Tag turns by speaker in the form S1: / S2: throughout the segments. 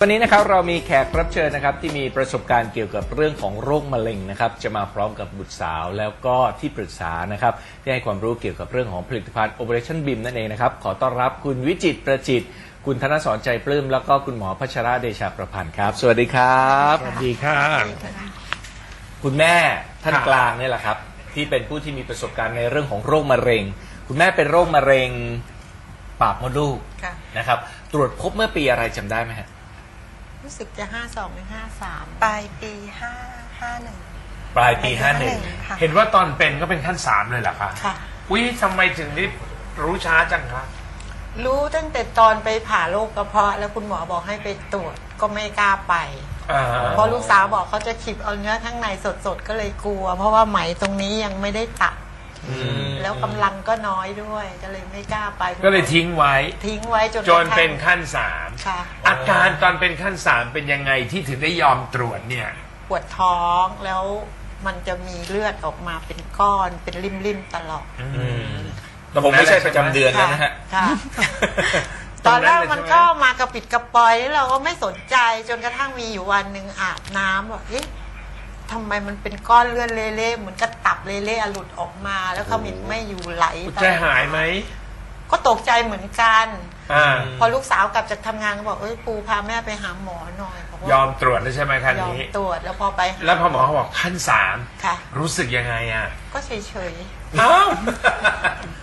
S1: วันนี้นะครับเรามีแขกรับเชิญนะครับที่มีประสบการณ์เกี่ยวกับเรื่องของโรคมะเร็งนะครับจะมาพร้อมกับบุตรสาวแล้วก็ที่ปรึกษานะครับที่ให้ความรู้เกี่ยวกับเรื่องของผลิตภัณฑ์ Operation BIM นั่นเองนะครับขอต้อนรับคุณวิจิตรประจิตรคุณธนสรใจปลื้มแล้วก็คุณหมอพัชระเดชาประพันธ์ครับ สวัสดีครับ
S2: สวัสดีค่ะ
S1: คุณแม่ท่าน
S2: ครับ
S1: กลางเนี่ยแหละครับ ที่เป็นผู้ที่มีประสบการณ์ในเรื่องของโรคมะเร็ง คุณแม่เป็นโรคมะเร็งปากมดลูก
S3: ค่ะ
S1: นะครับ ตรวจพบเมื่อปีอะไรจำได้ไหมฮะ
S3: รู้สึกจะห้าสองหรือห้าสาม
S4: ปลายปีห้าห้าหนึ่ง
S1: ปลายปี
S4: ค่ะ
S1: 51
S2: เห็นว่าตอนเป็นก็เป็นขั้นสามเลยเหรอคะ
S3: ค่ะ
S2: วิทำไมถึงได้รู้ช้าจังคะ
S3: รู้ตั้งแต่ตอนไปผ่าโรคกระเพาะ แล้วคุณหมอบอกให้ไปตรวจก็ไม่กล้าไป
S2: อ่า
S3: เพราะลูกสาวบอกเขาจะขีบเอาเนื้อข้างในสดๆก็เลยกลัว เพราะว่าไหมตรงนี้ยังไม่ได้ตัด
S1: อืม
S3: แล้วกำลังก็น้อยด้วย ก็เลยไม่กล้าไป
S2: ก็เลยทิ้งไว้
S3: ทิ้งไว้จน
S2: จน
S3: กระทั่ง
S2: เป็นขั้นสาม
S3: ค่ะ
S2: อาการตอนเป็นขั้นสามเป็นยังไงที่ถึงได้ยอมตรวจเนี่ย
S3: ปวดท้องแล้วมันจะมีเลือดออกมาเป็นก้อนเป็นริมๆตลอด
S1: อืมแต่ผมไม่ใช่ประจำเดือนแล้วนะฮะ
S3: ค่ะ
S2: ต
S3: ต
S2: ร
S3: องน
S2: นั้
S3: แร
S2: น
S3: ก
S2: เลย
S3: มัน
S2: ใช่ไหม
S3: ก็มากระปิดกระปอยแล้วเราก็ไม่สนใจจนกระทั่งมีอยู่วันหนึ่งอาบน้ำบอกเอ๊ะทำไมมันเป็นก้อนเลือดเละๆเหมือนกระตับเละๆอะหลุดออกมา แล้วขมิดไม่อยู่ไหล
S2: ใจหายไหม
S3: ก็ตกใจเหมือนกัน
S2: อ่า
S3: พอลูกสาวกลับจากทำงานก็บอกเอ้ยปูพาแม่ไปหาหมอหน่อยบอกว่าย
S2: อมตรวจแล้วใช่ไหมครั้ง
S3: ยอม
S2: นี้
S3: ตรวจแล้วพอไปหา
S2: แล้วพอหมอเขาบอกขั้นสาม
S3: ค่ะ
S2: รู้สึกยังไงอะ
S3: ก็เฉย
S2: เอ้า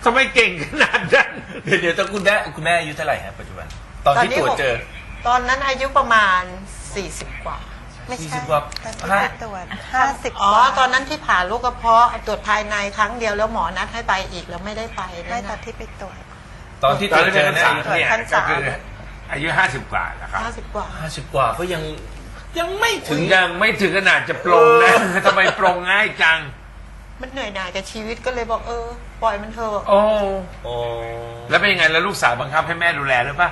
S2: ทำไมเก่งขนาดนั้น
S1: เดี๋ยวเดี๋ยวต้องคุณแม่คุณแม่อายุเท่าไหร่ฮะปัจจุบัน ตอนที่ตรวจเจอ
S3: ๆตอนนั้นอายุประมาณ 40 กว่า
S4: ไม่
S1: สี่
S4: ใช่
S1: สิบกว่า
S4: ตอนที่ไปตรวจห้าสิบ
S3: อ๋อ
S4: กว่า
S3: ตอนนั้นที่ผ่าลูกกระเพาะตรวจภายในครั้งเดียวแล้วหมอนัดให้ไปอีกแล้วไม่ได้ไป
S4: ไม่
S3: นั่น
S4: ตอน
S3: น่ะ
S4: ที่ไปตรวจ
S1: ตอนที่
S2: ต
S1: ต
S2: อ
S1: ร
S2: น
S1: วจ
S2: ที่
S1: เจ
S2: เป็น
S1: อ
S2: ขั้น
S1: เนี่ย
S2: สามเนี่ย
S4: ขั้น
S2: ก็
S4: สาม
S2: คืออายุห้าสิบกว่าแล้วครับ
S3: ห้าสิบกว่า
S1: ห้าสิบกว่าก็ยังยังไม่ถึ
S2: ถึ
S1: ง
S2: งยังไม่ถึงขนาดจะปรงนะ ทำไมปรงง่ายจัง
S3: มันเหนื่อยหน่ายกับชีวิตก็เลยบอกเออ ปล่อยมันเถอะ
S2: โอ้
S1: โอ้
S2: แล้วเป็นยังไงแล้วลูกสาวบังคับให้แม่ดูแลหรือปะ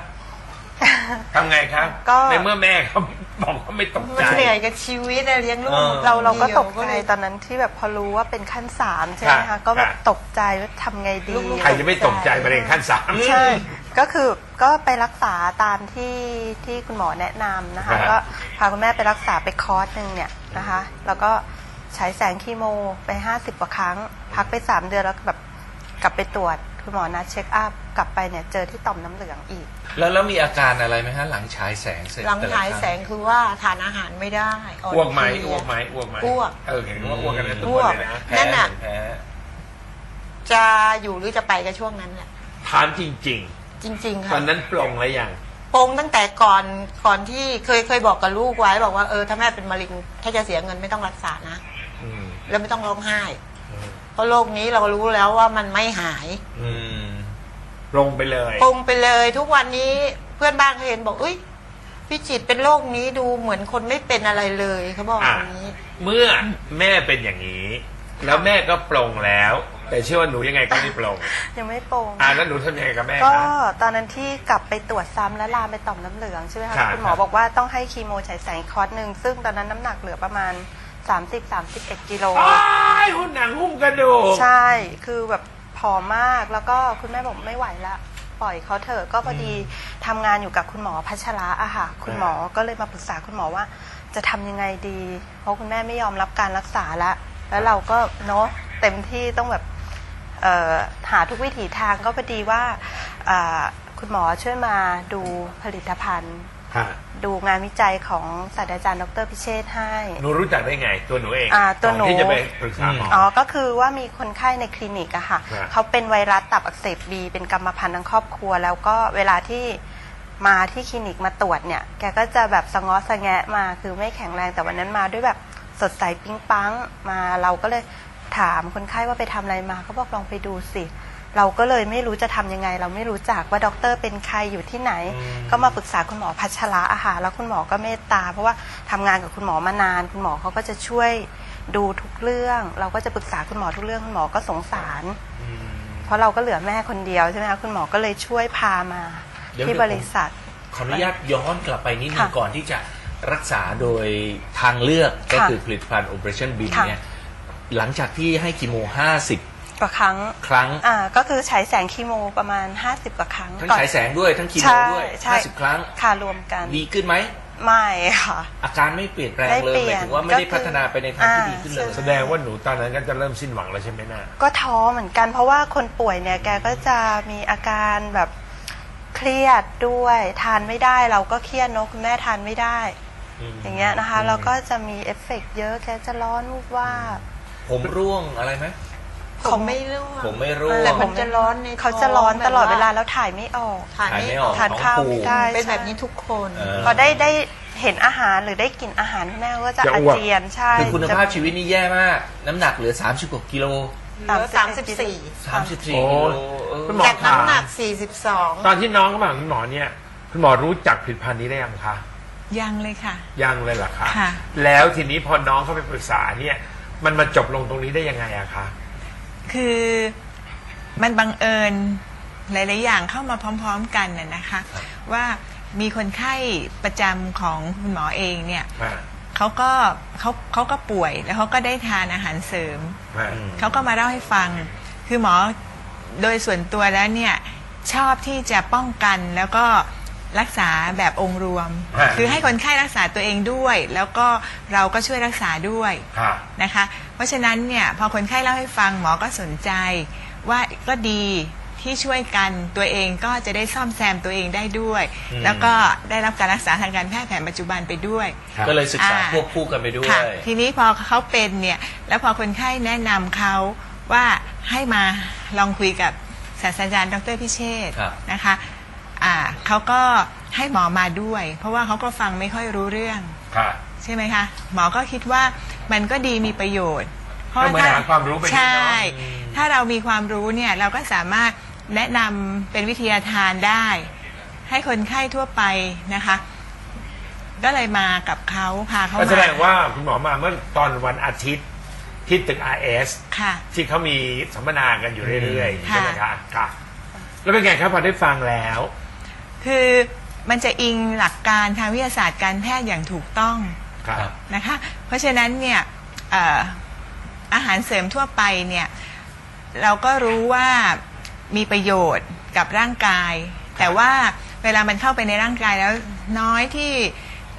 S2: ทำไงครับ
S4: ก็
S2: ในเมื่อแม่เขา บอกว่าไม่ตก
S3: มั
S2: ใจ
S3: นเหนื่อยกับชีวิตอะเลี้ยงลูก
S4: เราเราก็
S3: ดียว
S4: ตกใจ
S3: เลย
S4: ตอนนั้นที่แบบพอรู้ว่าเป็นขั้นสามใช่ไหม
S2: ครั
S4: คะ
S2: บ
S4: ก็แบบ
S2: ครับ
S4: ตกใจว่าทำไงดี
S3: ลูกๆ
S2: ใครจะไม่ตกใจมะเร็งขั้นสาม
S4: ใช่ ก็คือก็ไปรักษาตามที่ที่คุณหมอแนะนำนะคะ
S2: ครับ
S4: ก็พาคุณแม่ไปรักษาไปคอร์สหนึ่งเนี่ยนะคะ แล้วก็ใช้แสงคีโมไปห้าสิบกว่าครั้ง พักไปสามเดือนแล้วก็แบบกลับไปตรวจ คุณหมอนัดเช็คอัพกลับไปเนี่ยเจอที่ต่อมน้ำเหลืองอีก
S1: แล้วแล้วมีอาการอะไรไหมฮะหลังฉายแสงเสร็จ
S3: หลัง
S1: แต่ะ
S3: ฉาย
S1: ครั้
S3: แสงคือว่าทานอาหารไม่ได้อ่อน
S2: อ้วกไหม
S3: เพลีย
S2: อ้วกไหมอ้วกไหม
S3: อ้วก
S2: เออเห็นว่าอ้วกกันในตั
S3: อ้
S2: ว
S3: วก
S2: เลยนะ
S1: แพ้
S3: นั่นน่ะ
S1: แพ้
S3: จะอยู่หรือจะไปกับช่วงนั้นแหละ
S2: ถามจริง
S3: จริง ๆ
S2: ๆ ต
S3: ค่ะ
S2: อนนั้นปรงแล้วยัง
S3: ปรงตั้งแต่ก่อนก่อนที่เคยเคยบอกกับลูกไว้ บอกว่าเออถ้าแม่เป็นมะเร็งถ้าจะเสียเงินไม่ต้องรักษานะ
S2: อืม
S3: แล้วไม่ต้องร้องไห้ เพราะโรคนี้เรารู้แล้วว่ามันไม่หาย
S1: อืม
S2: ปรงไปเลย
S3: ปรงไปเลยทุกวันนี้เพื่อนบ้านเขาเห็นบอกเอ้ยพี่จิตรเป็นโรคนี้ดูเหมือนคนไม่เป็นอะไรเลยเขาบอก
S2: อะ
S3: อย่างนี้
S2: เมื่อแม่เป็นอย่างนี้ แล้วแม่ก็ปรงแล้ว แต่เชื่อว่าหนูยังไงก็ไม่ปรง
S4: ยังไม่โปร่ง
S2: อ่าแล้วหนูทำยังไงกับแม่
S4: ก็
S2: คะ
S4: ตอนนั้นที่กลับไปตรวจซ้ำและลามไปต่อมน้ำเหลืองใช่ไหมคะ
S2: ครับ
S4: คุณหมอบอกว่าต้องให้คีโมฉายแสงคอร์สหนึ่งซึ่งตอนนั้นน้ำหนักเหลือประมาณ 30-31กิโล
S2: อ้ายหุ่นหนังหุ้มกระดูก
S4: ใช่ คือแบบผอมมาก แล้วก็คุณแม่บอกไม่ไหวละ ปล่อยเขาเถอะ ก็พอดีทำงานอยู่กับคุณหมอพัชระอะค่ะ คุณหมอก็เลยมาปรึกษาคุณหมอว่า จะทำยังไงดี เพราะคุณแม่ไม่ยอมรับการรักษาละ แล้วเราก็เนาะเต็มที่ต้องแบบเอ่อหาทุกวิถีทางก็พอดีว่าอ่าคุณหมอช่วยมาดูผลิตภัณฑ์
S2: ค่ะ
S4: ดูงานวิจัยของศาสตราจารย์ดรพิเชษฐ์ให้
S2: หนูรู้จักได้ไงตัวหนูเอง
S4: อ่าตัวหนู
S2: ก่อที่จะไปปรึกษาหมออ
S4: อ๋อ ก็คือว่ามีคนไข้ในคลินิกอะค่ะ
S2: ครับ
S4: เขาเป็นไวรัสตับอักเสบบีเป็นกรรมพันธุ์ทั้งครอบครัว แล้วก็เวลาที่มาที่คลินิกมาตรวจเนี่ย แกก็จะแบบสะง้อสะแงะมา คือไม่แข็งแรง แต่วันนั้นมาด้วยแบบสดใสปิ๊งปังมา เราก็เลยถามคนไข้ว่าไปทำอะไรมาเขาบอกลองไปดูสิ เราก็เลยไม่รู้จะทำยังไง เราไม่รู้จักว่าด็อกเตอร์เป็นใครอยู่ที่ไหน ก็มาปรึกษาคุณหมอพัชระอาหารแล้วคุณหมอก็เมตตา เพราะว่าทำงานกับคุณหมอมานาน คุณหมอเขาก็จะช่วยดูทุกเรื่อง เราก็จะปรึกษาคุณหมอทุกเรื่องคุณหมอก็สงสาร เพราะเราก็เหลือแม่คนเดียวใช่ไหมคะคุณหมอก็เลยช่วยพามา
S1: เดี๋ยว
S4: ที่
S1: เดี๋ยว
S4: บริษัท
S1: ขออนุญาตย้อนกลับไปนิดนึง
S4: ค่ะ
S1: ก่อนที่จะรักษาโดยทางเลือกก็
S4: ค่ะ
S1: คือผลิตภัณฑ์ Operation Beam
S4: ค่ะ
S1: เนี่ยหลังจากที่ให้คีโม 50
S4: กว่าครั้ง
S1: ครั้ง
S4: อ่าก็คือฉายแสงคีโมประมาณ 50 กว่าครั้ง
S1: ทั้ง
S4: ก่อน
S1: ฉายแสงด้วยทั้งคีโม
S4: ใช่
S1: ด้วย
S4: ใช่
S1: 50ครั้ง
S4: ค่ะรวมกัน
S1: ดีขึ้นไหม
S4: ไม่ค่ะ
S1: อาการไม่เปลี่ยนแปลง
S4: ไม่
S1: เลย
S4: เปลี่
S1: ห
S4: ย
S1: มานยถึงว่าไม่ได้
S4: ก็คือ
S1: พัฒนาไปในทางที่
S4: อ่า
S1: ดีขึ้นเลย
S4: ใช่
S2: แสดงว่าหนูตอนนั้นก็จะเริ่มสิ้นหวังแล้วใช่ไหมน่ะ
S4: ก็ท้อเหมือนกันเพราะว่าคนป่วยเนี่ยแกก็จะมีอาการแบบเครียดด้วยทานไม่ได้เราก็เครียดเนอะคุณแม่ทานไม่ได้ อย่างเงี้ยนะคะ เราก็จะมีเอฟเฟกต์เยอะแกจะร้อนวูบว่าบ
S1: ผมร่วงอะไรไหม
S3: ผมไม่ร่วง
S1: ผมไม่ร่วง
S3: แต่มันจะร้อนในท้ง
S4: เขาจะร้อนตลอดเวลา
S3: แบบ
S4: แล้วถ่ายไม่ออก
S3: ถ่ายไม่ออก
S4: ทานข้าวไม่ได้
S3: เป็นแบบ
S4: ใช่
S3: นี้ทุกคน
S1: เออ
S4: พอได้ได้เห็นอาหารหรือได้กลิ่นอาหารคุณแม่ก็จะ
S2: จะ
S4: อา
S2: อ้วก
S4: เจียนใช่
S1: คือคุณภาพ
S4: จะ
S1: ชีวิตนี่แย่มาก น้ำหนักเหลือ 30กว่ากิโล
S3: เหลือสามสิบสี่
S1: 34
S2: โอ้
S1: กิโลเออ
S2: คุณหมอ
S3: จากน้ำหนักสี่สิบสอง
S2: ตอนที่น้องเข้ามาหาคุณหมอเนี่ย คุณหมอรู้จักผลิตภัณฑ์นี้ได้ยังคะ
S5: ยังเลยค่ะ
S2: ยังเลยเหรอคะ
S5: ค่ะ
S2: แล้วทีนี้พอน้องเข้าไปปรึกษาเนี่ย มันมาจบลงตรงนี้ได้ยังไงอะคะ
S5: คือมันบังเอิญหลาย ๆ อย่างเข้ามาพร้อม ๆ กันน่ะนะคะ ว่ามีคนไข้ประจำของคุณหมอเองเนี่ย
S2: อ่า
S5: เขาก็เขาเขาก็ป่วยแล้วเขาก็ได้ทานอาหารเสริม
S2: อ่า
S5: เขาก็มาเล่าให้ฟัง คือหมอโดยส่วนตัวแล้วเนี่ยชอบที่จะป้องกันแล้วก็ รักษาแบบองค์รวม
S2: ฮะ
S5: คือให้คนไข้รักษาตัวเองด้วย แล้วก็เราก็ช่วยรักษาด้วย
S2: ค่ะ
S5: นะคะ เพราะฉะนั้นเนี่ยพอคนไข้เล่าให้ฟังหมอก็สนใจ ว่าก็ดีที่ช่วยกันตัวเองก็จะได้ซ่อมแซมตัวเองได้ด้วยแล้วก็ได้รับการรักษาทางการแพทย์แผนปัจจุบันไปด้วย
S2: ครับ
S1: ก็เลยศึกษา
S5: อ่า
S1: ควบคู่กันไปด้วย
S5: ค่ะทีนี้พอเขาเป็นเนี่ยแล้วพอคนไข้แนะนำเขาว่าให้มาลองคุยกับศาสตราจารย์ดรพิเชษฐ์
S1: ครับ
S5: นะคะ อ่าเขาก็ให้หมอมาด้วย เพราะว่าเขาก็ฟังไม่ค่อยรู้เรื่อง
S2: ค่ะ
S5: ใช่ไหมคะ หมอก็คิดว่ามันก็ดีมีประโยชน์ เพราะ
S2: ก็เหมือน
S5: ถ้
S2: หาความรู้ไปด้วยเนอะ
S5: ใช่ถ้าเรามีความรู้เนี่ยเราก็สามารถแนะนำเป็นวิทยาทานได้ ให้คนไข้ทั่วไปนะคะ ก็เลยมากับเขาพาเขา
S2: ก็
S5: มา
S2: แสดงว่าคุณหมอมาเมื่อตอนวันอาทิตย์ที่ตึก RS
S5: ค่ะ
S2: ที่เขามีสัมมนากันอยู่เรื่อยๆ
S5: ค่ะ
S2: ใช่ไหมคะค่ะ แล้วเป็นไงครับพอได้ฟังแล้ว
S5: คือมันจะอิงหลักการทางวิทยาศาสตร์การแพทย์อย่างถูกต้อง
S2: ครับ
S5: นะคะเพราะฉะนั้นเนี่ยเอ่ออาหารเสริมทั่วไปเนี่ยเราก็รู้ว่ามีประโยชน์กับร่างกาย แต่ว่าเวลามันเข้าไปในร่างกายแล้วน้อยที่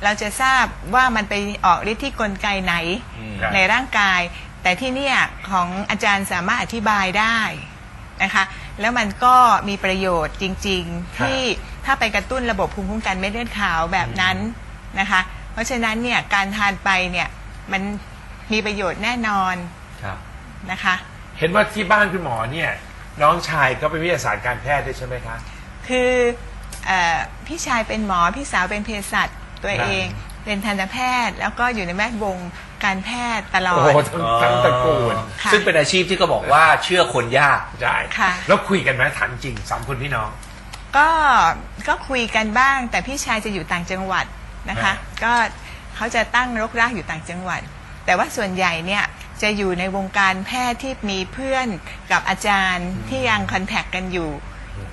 S5: เราจะทราบว่ามันไปออกฤทธิ์ที่กลไกไหน
S1: อืม
S2: ครับ
S5: ในร่างกาย แต่ที่เนี่ยของอาจารย์สามารถอธิบายได้นะคะแล้วมันก็มีประโยชน์จริง ๆ ที่ ถ้าไปกระตุ้นระบบภูมิคุ้มกันเม็ดเลือดขาวแบบนั้นนะคะ เพราะฉะนั้นเนี่ยการทานไปเนี่ยมันมีประโยชน์แน่นอน
S1: ครับ
S5: นะคะ
S2: เห็นว่าที่บ้านคุณหมอเนี่ย น้องชายก็เป็นวิทยาศาสตร์การแพทย์ด้วยใช่ไหมคะ
S5: คือเออพี่ชายเป็นหมอพี่สาวเป็นเภสัชตัวเองเป็นทันตแพทย์ แล้วก็อยู่ในแวดวงการแพทย์ตลอ
S2: โอ้
S5: ด
S2: โหทั้งทั้งตระกูล
S5: ค่ะ
S1: ซึ่งเป็นอาชีพที่ก็บอกว่าเชื่อคนยาก
S2: ใช่
S5: ค่ะ
S2: แล้วคุยกันไหมถามจริงสามคนพี่น้อง
S5: ก็ก็คุยกันบ้าง แต่พี่ชายจะอยู่ต่างจังหวัดนะคะ
S2: อ่า
S5: ก็เขาจะตั้งรกรากอยู่ต่างจังหวัด แต่ว่าส่วนใหญ่เนี่ยจะอยู่ในวงการแพทย์ที่มีเพื่อนกับอาจารย์ที่ยังคอนแทคกันอยู่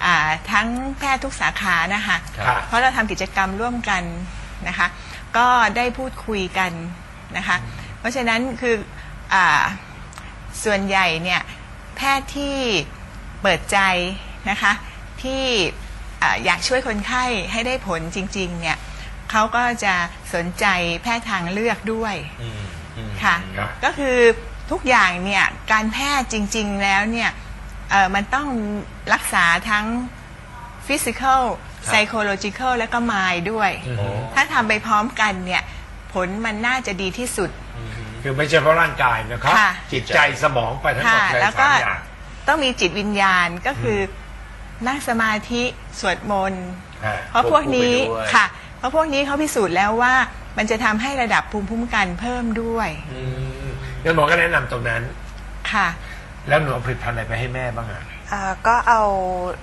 S5: อ่าทั้งแพทย์ทุกสาขานะคะ
S2: ค่ะ
S5: เพราะเราทำกิจกรรมร่วมกันนะคะ ก็ได้พูดคุยกันนะคะ เพราะฉะนั้นคืออาส่วนใหญ่เนี่ยแพทย์ที่เปิดใจนะคะที่ อาอยากช่วยคนไข้ให้ได้ผลจริง ๆ เนี่ยเขาก็จะสนใจแพทย์ทางเลือกด้วย
S1: อืมอืม
S5: ค่ะ
S2: ครับ
S5: ก็คือทุกอย่างเนี่ยการแพทย์จริง ๆ แล้วเนี่ยเอ่อมันต้องรักษาทั้ง physical psychological และก็ mind ด้วย
S1: โอ้
S5: ถ้าทำไปพร้อมกันเนี่ยผลมันน่าจะดีที่สุด
S2: คือไม่ใช่เพราะร่างกายนะครับ
S5: ค่ะ
S2: จิตใจสมองไปทั้งหมด
S5: ค่ะ
S2: เลย
S5: แล้ว
S2: สา
S5: ก็
S2: มอย่าง
S5: ต้องมีจิตวิญญาณก็คืออนั่งสมาธิ สวดมนต์
S2: อ่า
S5: เพราะพวกนี้
S1: ควบคู่ไปด้วย
S5: ค่ะ เพราะพวกนี้เขาพิสูจน์แล้วว่ามันจะทำให้ระดับภูมิคุ้มกันเพิ่มด้วย
S2: อืมงั้นหมอก็แนะนำตรงนั้น
S5: ค่ะ
S2: แล้วหนูเอาผลิตภัณฑ์อะไรไปให้แม่บ้างอะ
S4: อ่าก็เอา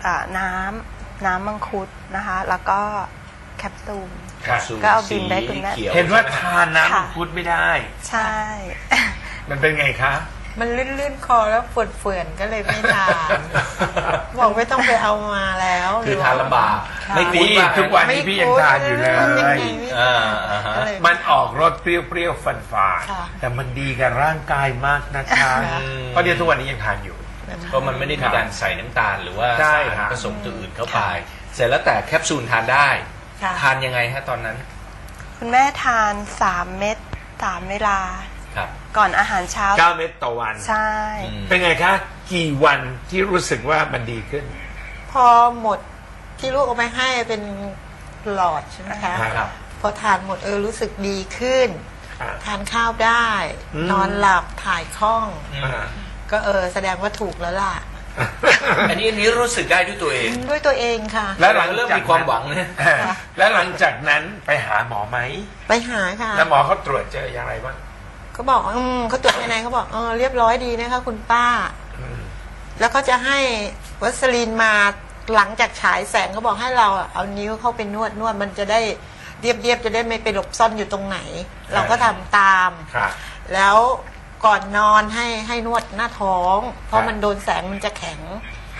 S4: อ่าน้ำน้ำมังคุดนะคะ แล้วก็แคปซูล
S2: ครับ
S1: สูตร
S4: ก็เอาบินได้คุณแม่
S1: สีขียว
S2: เห็นว่า
S1: ใช่ไม
S2: ทานน้ำมั
S4: ค่ะ
S2: งคุดไม่ได้
S4: ใช่
S2: มันเป็นไงคะ
S3: มันลื่นๆคอแล้วเฟื่อนๆก็เลยไม่ทานบอกไม่ต้องไปเอามาแล้ว
S1: คือทานลำบาก
S3: ค่ะ
S1: ไม่คุ้น
S2: นี่
S1: มาก
S2: ทุกวันนี้พี่ยังทานอยู่เลย
S3: มันงไงไม่
S1: อ่าอ่าฮะ
S3: ก็เลย
S2: มันออกรสเปรี้ยวๆฟันฝาด
S3: ค่ะ
S2: แต่มันดีกับร่างกายมากนะคะ
S1: อืม
S2: เพราะเดี๋ยวทุกวันนี้ยังทานอยู่
S1: เพราะมันไม่ได้มีการใส่น้ำตาลหรือว่า
S2: ใช่
S1: สาร
S2: ครับ
S1: ผสมตัวอื่นเข้าไป เสร็จแล้วแต่แคปซูลทานได้
S3: ค่ะ
S1: ทานยังไงฮะตอนนั้น
S4: คุณแม่ทานสามเม็ดสามเวลา
S1: ครับ
S4: ก่อนอาหารเช้า
S2: เก้าเม็ดต่อวัน
S4: ใช่
S1: อืม
S2: เป็นไงคะ กี่วันที่รู้สึกว่ามันดีขึ้น
S3: พอหมดที่ลูกเอาไปให้เป็นหลอดใช่ไหมคะ
S2: ครับ
S3: พอทานหมดเออรู้สึกดีขึ้น
S2: อ่า
S3: ทานข้าวได้
S2: อืม
S3: นอนหลับถ่ายคล่อง
S2: อ่า
S3: ก็เออแสดงว่าถูกแล้วล่ะ
S1: อันนี้อันนี้รู้สึกได้ด้วยตัวเอง
S3: ด้วยตัวเองค่ะ
S2: แล้วหลัง
S1: เริ่ม
S2: จาก
S1: มีความหวังนะ
S2: อ่าแล้วหลังจากนั้นไปหาหมอไหม
S3: ไปหาค่ะ
S2: แล้วหมอเขาตรวจเจออย่างไรบ้าง
S3: ก็บอกอืมเขาตรวจยังไงเขาบอกเออเรียบร้อยดีนะคะคุณป้า
S2: อืม
S3: แล้วก็จะให้วัสลีนมาหลังจากฉายแสงเขาบอกให้เราอะเอานิ้วเข้าไปนวดนวดมันจะได้เรียบเรียบๆจะได้ไม่ไปหลบซ่อนอยู่ตรงไหน เราก็ทำตาม
S2: ครับ
S3: แล้วก่อนนอนให้ให้นวดหน้าท้อง เพ
S2: ครั
S3: ราะ
S2: บ
S3: มันโดนแสงมันจะแข็ง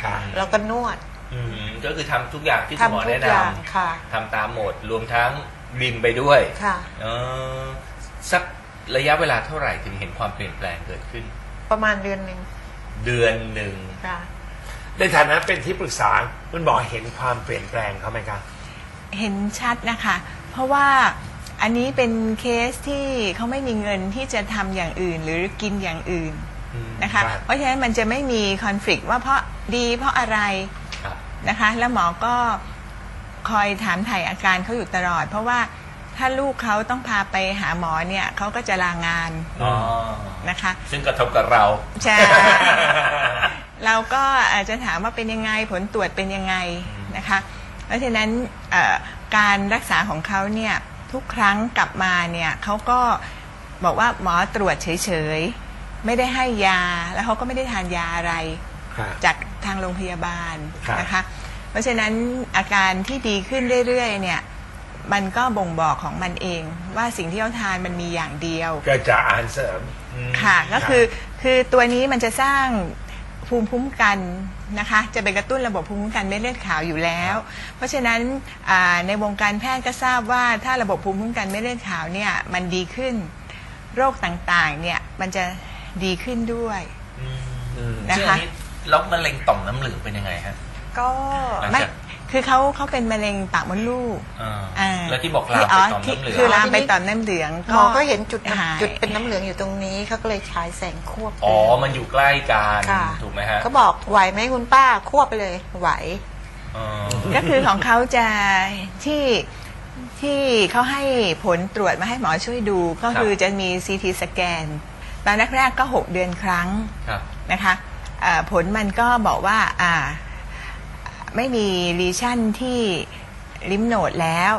S2: ครับ
S3: เราก็นวด
S1: อืมก็คือทำทุกอย่างที่คุณหมอ
S3: ทำทุ
S1: แนะ
S3: ก
S1: น
S3: อย่างค่ะำ
S1: ทำตามหมดรวมทั้งบินไปด้วย
S3: ค่ะ
S1: เออสัก ระยะเวลาเท่าไหร่ถึงเห็นความเปลี่ยนแปลงเกิดขึ้น
S3: ประมาณเดือนหนึ่ง
S1: เดือนหนึ่ง
S3: ค่ะ
S2: ในฐานะเป็นที่ปรึกษาคุณหมอเห็นความเปลี่ยนแปลงเขาไหมครับ
S5: เห็นชัดนะคะ เพราะว่าอันนี้เป็นเคสที่เขาไม่มีเงินที่จะทำอย่างอื่น หรือกินอย่างอื่น
S1: อืม
S5: นะคะ
S2: ครับ
S5: เพราะฉะนั้นมันจะไม่มีคอน FLICT ว่าเพราะดีเพราะอะไร
S1: ครับ
S5: นะคะ แล้วหมอก็คอยถามถ่ายอาการเขาอยู่ตลอด เพราะว่า ถ้าลูกเขาต้องพาไปหาหมอเนี่ยเขาก็จะลางาน
S1: อ๋อ
S5: นะคะ
S1: ซึ่งกระทบกับเรา
S5: ใช่เราก็อาจจะถามว่าเป็นยังไงผลตรวจเป็นยังไงนะคะ เพราะฉะนั้นเอ่อการรักษาของเขาเนี่ยทุกครั้งกลับมาเนี่ยเขาก็บอกว่าหมอตรวจเฉยๆ ไม่ได้ให้ยาแล้วเขาก็ไม่ได้ทานยาอะไร
S2: ครับ
S5: จากทางโรงพยาบาล
S2: ครับ
S5: นะคะ เพราะฉะนั้นอาการที่ดีขึ้นเรื่อยๆเนี่ย มันก็บ่งบอกของมันเอง ว่าสิ่งที่เขาทานมันมีอย่างเดียว
S2: ก็จะอาหารเสริม
S5: ค่ะ ก็คือคือตัวนี้มันจะสร้างภูมิคุ้มกันนะคะ จะไปกระตุ้นระบบภูมิคุ้มกันเม็ดเลือดขาวอยู่แล้ว เพราะฉะนั้นอ่าในวงการแพทย์ก็ทราบว่าถ้าระบบภูมิคุ้มกันเม็ดเลือดขาวเนี่ยมันดีขึ้น โรคต่างๆเนี่ยมันจะดีขึ้นด้วยนะ
S1: ซึ่ง
S5: คะ
S1: อันนี้แล้วมะเร็งต่อมน้ำเหลืองเป็นยังไงฮะ
S4: ก็
S1: หลัง
S5: ไม่
S1: จาก
S5: คือเขาเขาเป็นมะเร็งปากมดลูก
S1: อ่า
S5: อ่า
S1: แล้วที่บอกลามไป
S5: อ๋อ
S1: ต่อม
S5: ที่
S1: น้ำเหลือง
S5: คือลามไปต่อมน้ำเหลือง
S3: หมอก็เห็นจุด
S5: หาย
S3: จุดเป็นน้ำเหลืองอยู่ตรงนี้เขาก็เลยฉายแสงควบไป
S1: อ๋อ มันอยู่ใกล้กัน
S3: ค่ะ
S1: ถูกไหมฮะ
S3: ก็บอกไหวไหมคุณป้าควบไปเลย ไหว
S1: อ๋อ
S5: ก็คือของเขาจะที่ที่เขาให้ผลตรวจมาให้หมอช่วยดูก็คือจะมี CT สแกนตอนแรกๆก็ 6 เดือนครั้ง
S1: ครับ
S5: นะคะเอ่อผลมันก็บอกว่าอ่า ไม่มีลีชั่นที่ลิมโนดแล้ว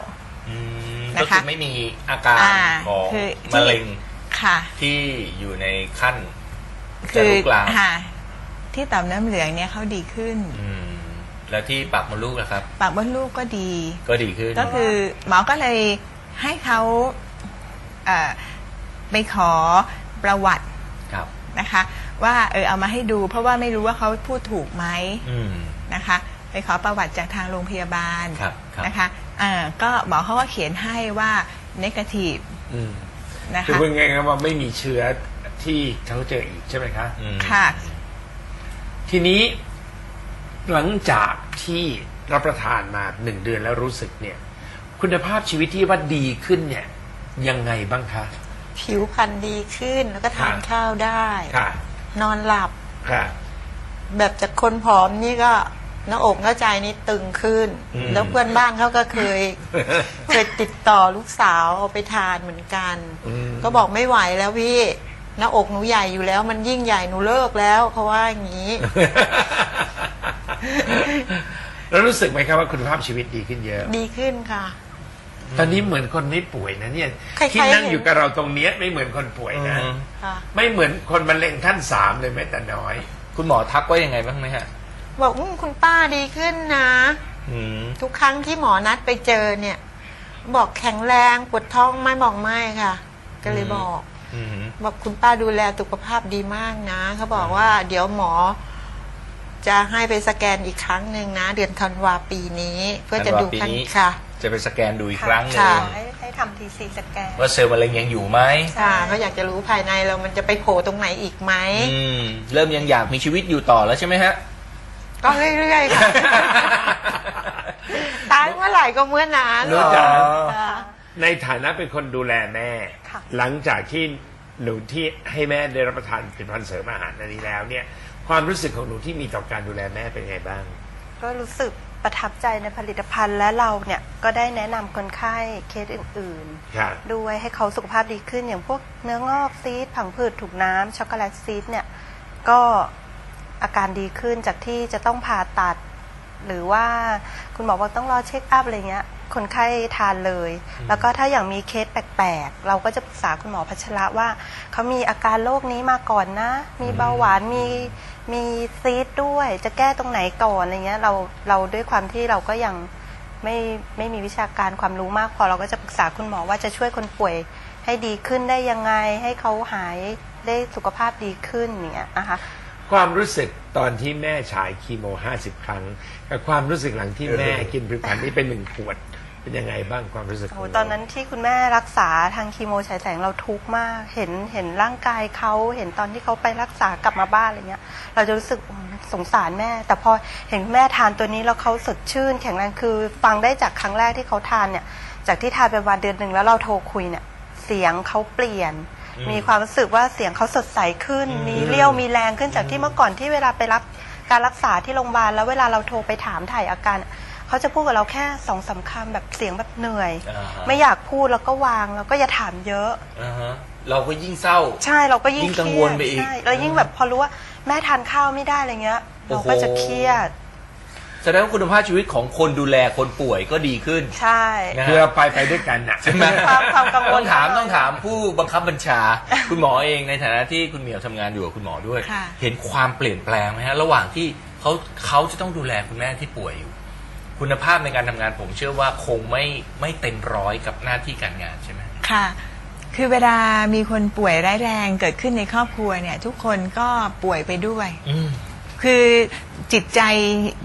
S1: อืม
S5: นะคะ
S1: ก็คือไม่มีอาการ
S5: อ่า
S1: ของ
S5: คือที่
S1: มะเร็ง
S5: ค่ะ
S1: ที่อยู่ในขั้น จะ
S5: คือ
S1: ลุกลาม
S5: ค่ะ ที่ต่อมน้ำเหลืองเนี่ยเขาดีขึ้น
S1: อืมแล้วที่ปากมดลูกนะครับ
S5: ปากมดลูกก็ดี
S1: ก็ดีขึ้น
S5: ก็คือหมอก็เลยให้เขาเอ่อไปขอประวัติ
S1: ครับ
S5: นะคะ ว่าเออเอามาให้ดูเพราะว่าไม่รู้ว่าเขาพูดถูกไหม
S1: อืม
S5: นะคะไป ขอประวัติจากทางโรงพยาบาล
S1: ครับครับ
S5: นะคะอ่าก็หมอเขาก็เขียนให้ว่า negative
S2: อืม
S5: นะ
S2: คือ
S5: คะ
S2: พูดง่ายๆว่าไม่มีเชื้อที่เขาเจออีกใช่ไหมคะ
S1: อืม
S5: ค่ะ
S2: ทีนี้หลังจากที่รับประทานมาหนึ่งเดือนแล้วรู้สึกเนี่ย คุณภาพชีวิตที่ว่าดีขึ้นเนี่ย ยังไงบ้างคะ
S3: ผิวพรรณดีขึ้นแล้วก็ทาน
S2: ค่ะ
S3: ข้าวได้
S2: ค่ะ
S3: นอนหลับ
S2: ค่ะ
S3: แบบจากคนผอมนี่ก็ หน้าอกหน้าใจนี่ตึงขึ้น
S2: อืม
S3: แล้วเพื่อนบ้านเขาก็เคย เคยติดต่อลูกสาวเอาไปทานเหมือนกัน
S2: อืม
S3: ก็บอกไม่ไหวแล้วพี่หน้าอกหนูใหญ่อยู่แล้ว มันยิ่งใหญ่หนูเลิกแล้วเขาว่าอย่างนี้
S2: แล้วรู้สึกไหมครับว่าคุณภาพชีวิตดีขึ้นเยอะ
S3: ดีขึ้นค่ะ
S2: ตอนนี้เหมือนคนไม่ป่วยนะเนี่ย
S3: ใครๆ
S2: ที่นั่ง
S3: เห็น
S2: อยู่กับเราตรงเนี้ยไม่เหมือนคนป่วยนะ
S1: อืม
S3: ค่ะ
S2: ไม่เหมือนคนมะเร็งขั้นสามเลยแม้แต่น้อย
S1: คุณหมอทักว่ายังไงบ้างไหมฮะ
S3: บอกอมคุณป้าดีขึ้นนะ
S1: อืม
S3: ทุกครั้งที่หมอนัดไปเจอเนี่ย บอกแข็งแรงปวดท้องไหม่บอกไม่ค่ะ ก็เลยบอก
S1: อืม
S3: บอกคุณป้าดูแลสุขภาพดีมากนะเขาบอกว่า เดี๋ยวหมอ จะให้ไปสแกนอีกครั้งหนึ่งนะ เดือนธันวาปีนี้ เพื่อจะดู
S1: ธันวาปี
S3: ขั้น
S1: นี้
S3: ค่ะ
S1: จะไปสแกนดูอีกครั้งหนึ่ง
S3: ค่ะ
S4: ให้ให้ทำทีซีสแกน
S1: ว่าเซลล์มะเร็งยังอยู่ไหม
S3: ค่ะเขาอยากจะรู้ภายในเรามันจะไปโผล่ตรงไหนอีกไหม
S1: อืม เริ่มยังอยากมีชีวิตอยู่ต่อแล้วใช่ไหมฮะ
S3: ก็เรื่อยๆค่ะ ตายเมื่อไหร่ก็เมื่อนั้น
S2: รู้จัก
S3: ค่ะ
S2: ในฐานะเป็นคนดูแลแม่
S4: ค่ะ
S2: หลังจากที่หนูที่ให้แม่ได้รับประทานผลิตภัณฑ์เสริมอาหารอันนี้แล้วเนี่ย ความรู้สึกของหนูที่มีต่อการดูแลแม่เป็นไงบ้าง
S4: ก็รู้สึกประทับใจในผลิตภัณฑ์และเราเนี่ยก็ได้แนะนำคนไข้เคสอื่น
S2: ครับ
S4: ๆด้วยให้เขาสุขภาพดีขึ้นอย่างพวกเนื้องอกซีดผังผืดถูกน้ำช็อกโกแลตซีดเนี่ยก็ อาการดีขึ้นจากที่จะต้องผ่าตัด หรือว่าคุณหมอบอกต้องรอเช็คอัพอะไรเงี้ยคนไข้ทานเลย แล้วก็ถ้าอย่างมีเคสแปลกๆ เราก็จะปรึกษาคุณหมอพัชระว่าเขามีอาการโรคนี้มาก่อนนะ มีเบาหวานมีมีซีดด้วย จะแก้ตรงไหนก่อนอะไรเงี้ยเราเราด้วยความที่เราก็ยังไม่ไม่มีวิชาการความรู้มากพอเราก็จะปรึกษาคุณหมอว่าจะช่วยคนป่วยให้ดีขึ้นได้ยังไง ให้เขาหายได้สุขภาพดีขึ้นอย่างเงี้ยนะคะ
S2: ความรู้สึกตอนที่แม่ฉายคีโมห้าสิบครั้ง กับความรู้สึกหลังที่แม่กินผลิตภัณฑ์นี้เป็นหนึ่งขวด เป็นยังไงบ้างความรู้สึกข
S4: โอ้
S2: อง
S4: โหตอนนั้นที่คุณแม่รักษาทางคีโมฉายแสงเราทุกข์มาก เห็นเห็นร่างกายเขาเห็นตอนที่เขาไปรักษากลับมาบ้านอะไรเงี้ย เราจะรู้สึกอืมสงสารแม่ แต่พอเห็นแม่ทานตัวนี้แล้วเขาสดชื่น แข็งแรงคือฟังได้จากครั้งแรกที่เขาทานเนี่ย จากที่ทานไปวันเดือนหนึ่งแล้วเราโทรคุยเนี่ย เสียงเขาเปลี่ยน มีความรู้สึกว่าเสียงเขาสดใสขึ้น มีเรี่ยวมีแรงขึ้นจากที่เมื่อก่อนที่เวลาไปรับการรักษาที่โรงพยาบาลแล้วเวลาเราโทรไปถามถ่ายอาการเขาจะพูดกับเราแค่สองสามคำแบบเสียงแบบเหนื่อย
S1: อ่าฮะ
S4: ไม่อยากพูดแล้วก็วางแล้วก็อย่าถามเยอะ
S1: อ่าฮะเราก็ยิ่งเศร้า
S4: ใช่เราก็ยิ่ง
S1: ยิ่งกังวลไปอีก
S4: ใช่แล้วยิ่งแบบพอรู้ว่าแม่ทานข้าวไม่ได้อะไรเงี้ย
S1: โอ้
S4: เรา
S1: โห
S4: ก็จะเครียด
S1: แสดงว่าคุณภาพชีวิตของคนดูแลคนป่วยก็ดีขึ้น
S4: ใช่
S1: นะ
S2: คือเราไปไปด้วยกันน่ะ
S1: ใช่ไหม
S4: ความความกังวล
S1: ต้องถาม
S4: ก็เลย
S1: ต้องถามผู้บังคับบัญชา คุณหมอเองในฐานะที่คุณเหมียวทำงานอยู่กับคุณหมอด้วย
S5: ค่ะ
S1: เห็นความเปลี่ยนแปลงไหมฮะระหว่างที่เขาเขาจะต้องดูแลคุณแม่ที่ป่วยอยู่ คุณภาพในการทำงานผมเชื่อว่าคงไม่ไม่เต็มร้อยกับหน้าที่การงานใช่ไหม
S5: ค่ะ คือเวลามีคนป่วยร้ายแรงเกิดขึ้นในครอบครัวเนี่ย ทุกคนก็ป่วยไปด้วย
S1: อืม
S5: คือ จิตใจ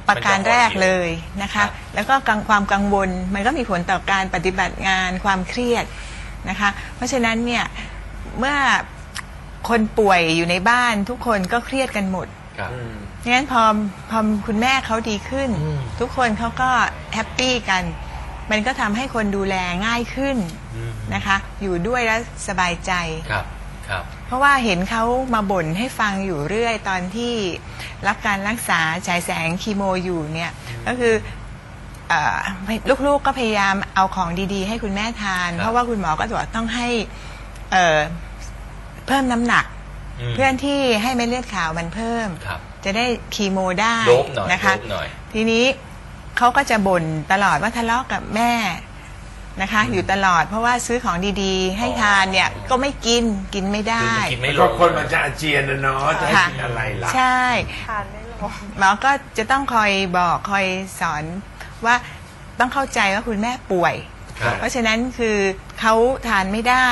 S5: ประการแรก
S1: มันจะ
S5: เลยนะ
S1: ครั
S5: คะ
S1: บ
S5: แล้วก็กังความกังวลมันก็มีผลต่อการปฏิบัติงานความเครียดนะคะ เพราะฉะนั้นเนี่ยเมื่อคนป่วยอยู่ในบ้านทุกคนก็เครียดกันหมด
S1: ครับ
S5: งั้นพอพอคุณแม่เขาดีขึ้น
S1: อืม
S5: ทุกคนเขาก็แฮปปี้กัน มันก็ทำให้คนดูแลง่ายขึ้น
S1: อืม
S5: นะคะ อยู่ด้วยแล้วสบายใจ
S1: ครับครับเพ
S5: เพราะว่าเห็นเขามาบ่นให้ฟังอยู่เรื่อยตอนที่รับการรักษาฉายแสงคีโมอยู่เนี่ยก็คือเออลูกๆก็พยายามเอาของดีๆ ให้คุณแม่ทาน
S1: ครับ
S5: เพราะว่าคุณหมอก็บอกต้องให้เอ่อเพิ่มน้ำหนัก
S1: ม
S5: เพื่อนที่ให้เม็ดเลือดขาวมันเพิ่ม
S1: ครับ
S5: จะได้คีโมได้
S1: โดบหน่อย
S5: นะคะ
S1: โดบหน่อย
S5: ทีนี้เขาก็จะบ่นตลอดว่าทะเลาะกับแม่ นะคะ อยู่ตลอดเพราะว่าซื้อของดีๆ ให้ทานเนี่ยก็ไม่กินกินไม่
S1: คือ
S5: ได้
S1: มันกินไม่ล
S2: ก็
S1: ง
S2: คนมันจะอาเจียนนะเนาะจะให้
S5: ค่ะ
S2: กินอะไรล่ะ
S5: ใช่
S4: ทานไม่ลง
S5: หมอก็จะต้องคอยบอกคอยสอนว่าต้องเข้าใจว่าคุณแม่ป่วย
S1: ครับ
S5: เพราะฉะนั้นคือเขาทานไม่ได้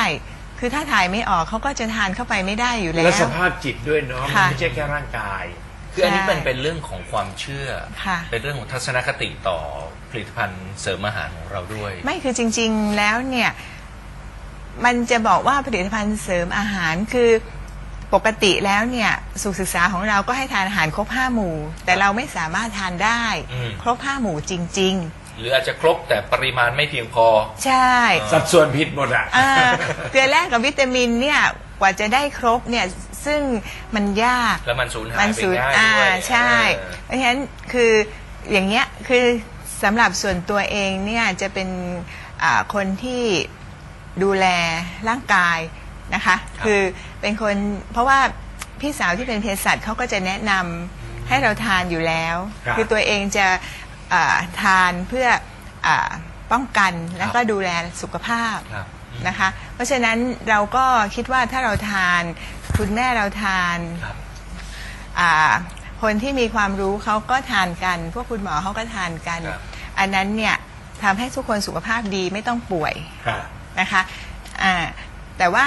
S5: คือถ้าถ่ายไม่ออกเขาก็จะทานเข้าไปไม่ได้อยู่แล้ว
S2: และสภาพจิตด้วยเนาะ
S5: ค่ะ
S2: ไม่ใช่แค่ร่างกาย
S1: คืออันนี้
S5: ใช่
S1: มันเป็นเรื่องของความเชื่อ
S5: ค่ะ
S1: เป็นเรื่องของทัศนคติต่อผลิตภัณฑ์เสริมอาหารของเราด้วย
S5: ไม่คือจริง ๆ แล้วเนี่ย มันจะบอกว่าผลิตภัณฑ์เสริมอาหารคือปกติแล้วเนี่ยสุขศึกษาของเราก็ให้ทานอาหารครบห้าหมู่ แต่เราไม่สามารถทานได้
S1: อืม
S5: ครบห้าหมู่จริง
S1: หรืออาจจะครบแต่ปริมาณไม่เพียงพอ
S5: ๆ ใช่
S2: สัดส่วนผิดหมดอะ
S5: อ่าเกลือแร่กับวิตามินเนี่ยกว่าจะได้ครบเนี่ย ซึ่งมันยาก
S1: แล้วมันสูญหาย
S5: มัน
S1: ไป
S5: สูญ
S1: ง่าย
S5: อ่า
S1: ด้วย
S5: ใช่
S1: เออ
S5: เพราะฉะนั้นคืออย่างเงี้ยคือสำหรับส่วนตัวเองเนี่ยจะเป็นอ่าคนที่ดูแลร่างกายนะคะคือเป็นคนเพราะว่าพี่สาวที่เป็นเภสัชเขาก็จะแนะนำให้เราทานอยู่แล้ว
S2: ครับ
S5: อตัวเองจะอ่าทานเพื่ออาป้องกันแล้วก็ดูแลสุขภาพ
S1: ครับ
S5: นะคะเพราะฉะนั้นเราก็คิดว่าถ้าเราทาน คุณแม่เราทาน
S1: ครับ
S5: อ่าคนที่มีความรู้เขาก็ทานกัน พวกคุณหมอเขาก็ทานกัน
S1: ครับ
S5: อันนั้นเนี่ยทำให้ทุกคนสุขภาพดีไม่ต้องป่วย
S2: ค่ะ
S5: นะคะอ่าแต่ว่า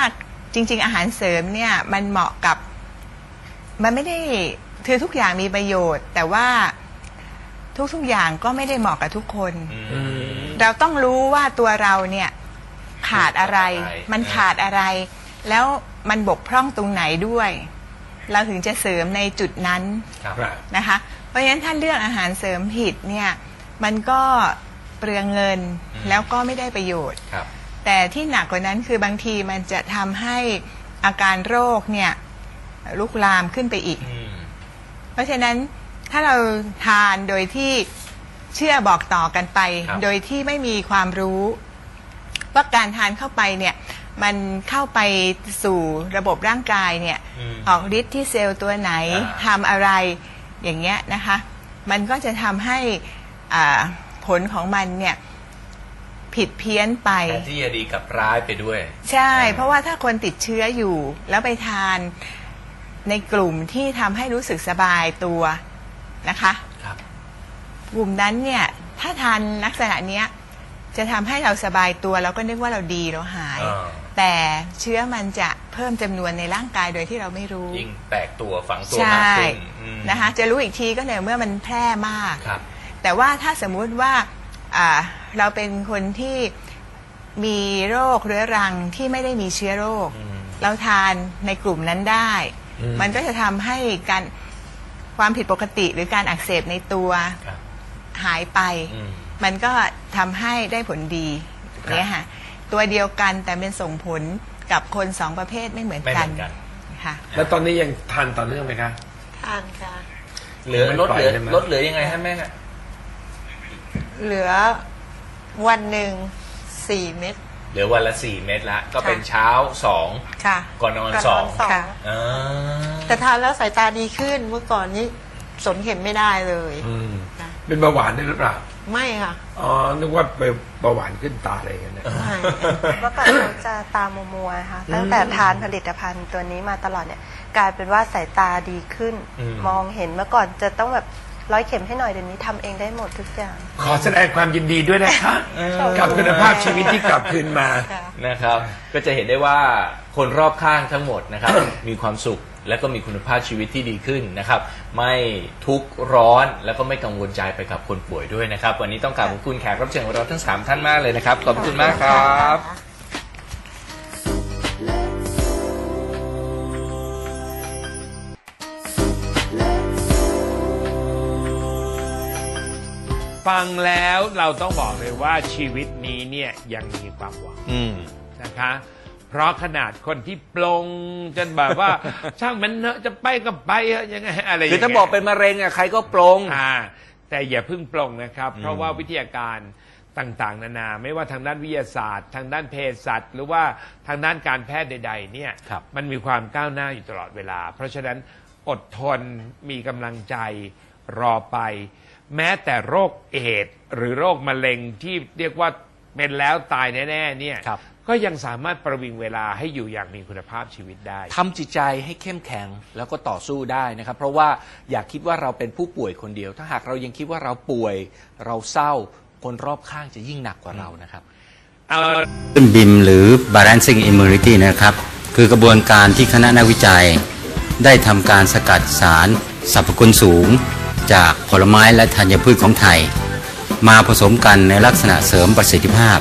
S5: จริง ๆ อาหารเสริมเนี่ยมันเหมาะกับ มันไม่ได้คือทุกอย่างมีประโยชน์ แต่ว่าทุกๆอย่างก็ไม่ได้เหมาะกับทุกคน
S1: อืม
S5: เราต้องรู้ว่าตัวเราเนี่ยขาดอะไร
S1: ขาดอะไร
S5: มันขาดอะไร แล้ว มันบกพร่องตรงไหนด้วย เราถึงจะเสริมในจุดนั้น
S1: ครับ
S2: ครับ
S5: นะคะ เพราะฉะนั้นถ้าเลือกอาหารเสริมผิดเนี่ยมันก็เปลืองเงิน
S1: อืม
S5: แล้วก็ไม่ได้ประโยชน์
S1: ครับ
S5: แต่ที่หนักกว่านั้นคือบางทีมันจะทำให้อาการโรคเนี่ยลุกลามขึ้นไปอีก
S1: อืม
S5: เพราะฉะนั้นถ้าเราทานโดยที่เชื่อบอกต่อกันไป
S1: ครับ
S5: โดยที่ไม่มีความรู้ ว่าการทานเข้าไปเนี่ย มันเข้าไปสู่ระบบร่างกายเนี่ย
S1: ม
S5: ออกฤทธิ์ที่เซลล์ตัวไหน
S1: อ่า
S5: ทำอะไรอย่างเงี้ยนะคะ มันก็จะทำให้อ่าผลของมันเนี่ยผิดเพี้ยนไป
S1: แทนที่จะดีกับร้ายไปด้วย
S5: ใช่
S1: อ่า
S5: เพราะว่าถ้าคนติดเชื้ออยู่ แล้วไปทานในกลุ่มที่ทำให้รู้สึกสบายตัวนะคะ
S1: ครับ
S5: กลุ่มนั้นเนี่ยถ้าทานลักษณะเนี้ยจะทำให้เราสบายตัวเราก็นึกว่าเราดีเราหาย
S1: อ่า
S5: แต่เชื้อมันจะเพิ่มจำนวนในร่างกายโดยที่เราไม่รู้
S1: ยิ่งแตกตัวฝังตัว
S5: ใช่
S1: มากขึ้นอืม
S5: นะคะจะรู้อีกทีก็เนี่ยเมื่อมันแพร่มาก
S1: ครับ
S5: แต่ว่าถ้าสมมุติว่าอ่าเราเป็นคนที่มีโรคเรื้อรังที่ไม่ได้มีเชื้อโรค
S1: อืม
S5: เราทานในกลุ่มนั้นได้
S2: อืม
S5: มันก็จะทำให้การความผิดปกติหรือการอักเสบในตัว
S1: ครับ
S5: หายไป
S1: อืม
S5: มันก็ทำให้ได้ผลดี
S1: ครับ
S5: เนี่ยค่ะ ตัวเดียวกันแต่เป็นส่งผลกับคนสองประเภทไม่เหมือน
S1: ไม่เห
S5: กั
S1: มื
S5: น
S1: อนกัน
S5: ค่ะ
S2: แล้วตอนนี้ยังทานต่อเนื่องไหมคะ
S3: ทานค่ะ
S1: เหลือ
S2: ไม่
S1: ลด
S2: ปล่อย
S1: เหลือ
S2: ใช่ไหม
S1: ลดเหลือยังไงฮะแม่ฮะ
S3: เหลือวันหนึ่งสี่เม็ด
S1: เหลือวันละสี่เม็ดละ ก็เป็น
S3: ค่ะ
S1: เช้าสอง
S3: ค่ะ
S1: ก่อนนอน
S4: ก่อนนอน
S1: สอง
S4: สอง
S3: ค่ะ
S1: อ่า
S3: แต่ทานแล้วสายตาดีขึ้นเมื่อก่อนนี้สนเข็มไม่ได้เลย
S2: อืม
S3: ค่ะ
S2: เป็นเบาหวานด้วยหรือเปล่า
S3: ไม่ค่ะ
S2: อ๋อนึกว่าไปเบาหวานขึ้นตาอะไรอย่างเงี้ยนะ
S3: ไม่
S4: เมื่อก่อนเขาจะตามัวมัวๆนะคะตั้งแต่ทานผลิตภัณฑ์ตัวนี้มาตลอดเนี่ย กลายเป็นว่าสายตาดีขึ้น
S1: อืม
S4: มองเห็นเมื่อก่อนจะต้องแบบร้อยเข็มให้หน่อยเดี๋ยวนี้ทำเองได้หมดทุกอย่าง
S2: ขอแสดงความยินดีด้วยนะคะกับคุณภาพชีวิตที่กลับคืนมา
S3: ค่ะ
S1: นะครับ ก็จะเห็นได้ว่าคนรอบข้างทั้งหมดนะครับ มีความสุข และก็มีคุณภาพชีวิตที่ดีขึ้นนะครับ ไม่ทุกข์ร้อนแล้วก็ไม่กังวลใจไปกับคนป่วยด้วยนะครับ วันนี้ต้องกราบขอบคุณแขกรับเชิญของเราทั้งสามท่านมากเลยนะครับ ขอบคุณมากครับ
S2: ฟังแล้วเราต้องบอกเลยว่าชีวิตนี้เนี่ยยังมีความหวัง
S1: อืม
S2: นะคะ เพราะขนาดคนที่ปลงจนแบบว่า ช่างมันเนอะจะไปก็ไปเถอะยังไงอะไรย่ง
S1: คือ
S2: เงี้ย
S1: ถ้าบอกเป็นมะเร็งอะใครก็ปรง
S2: อ่าแต่อย่าเพิ่งปลงนะครับ
S1: อืม
S2: เพราะว่าวิทยาการต่างๆ นานา ไม่ว่าทางด้านวิทยาศาสตร์ ทางด้านเภสัชหรือว่าทางด้านการแพทย์ใด ๆ เนี่ย
S1: ครับ
S2: มันมีความก้าวหน้าอยู่ตลอดเวลา เพราะฉะนั้นอดทนมีกำลังใจรอไป แม้แต่โรคเอดส์หรือโรคมะเร็งที่เรียกว่าเป็นแล้วตายแน่ ๆ เนี่ย
S1: ครับ
S2: ก็ยังสามารถประวิงเวลาให้อยู่อย่างมีคุณภาพชีวิตได้
S1: ทำจิตใจให้เข้มแข็งแล้วก็ต่อสู้ได้นะครับ เพราะว่าอย่าคิดว่าเราเป็นผู้ป่วยคนเดียว ถ้าหากเรายังคิดว่าเราป่วย เราเศร้า คนรอบข้างจะยิ่งหนักกว่าเรานะครับ
S2: เอา
S6: ขึ้นบิมหรือ balancing immunity นะครับ คือกระบวนการที่คณะนักวิจัย ได้ทำการสกัดสารสรรพคุณสูง จากผลไม้และธัญพืชของไทย มาผสมกันในลักษณะเสริมประสิทธิภาพ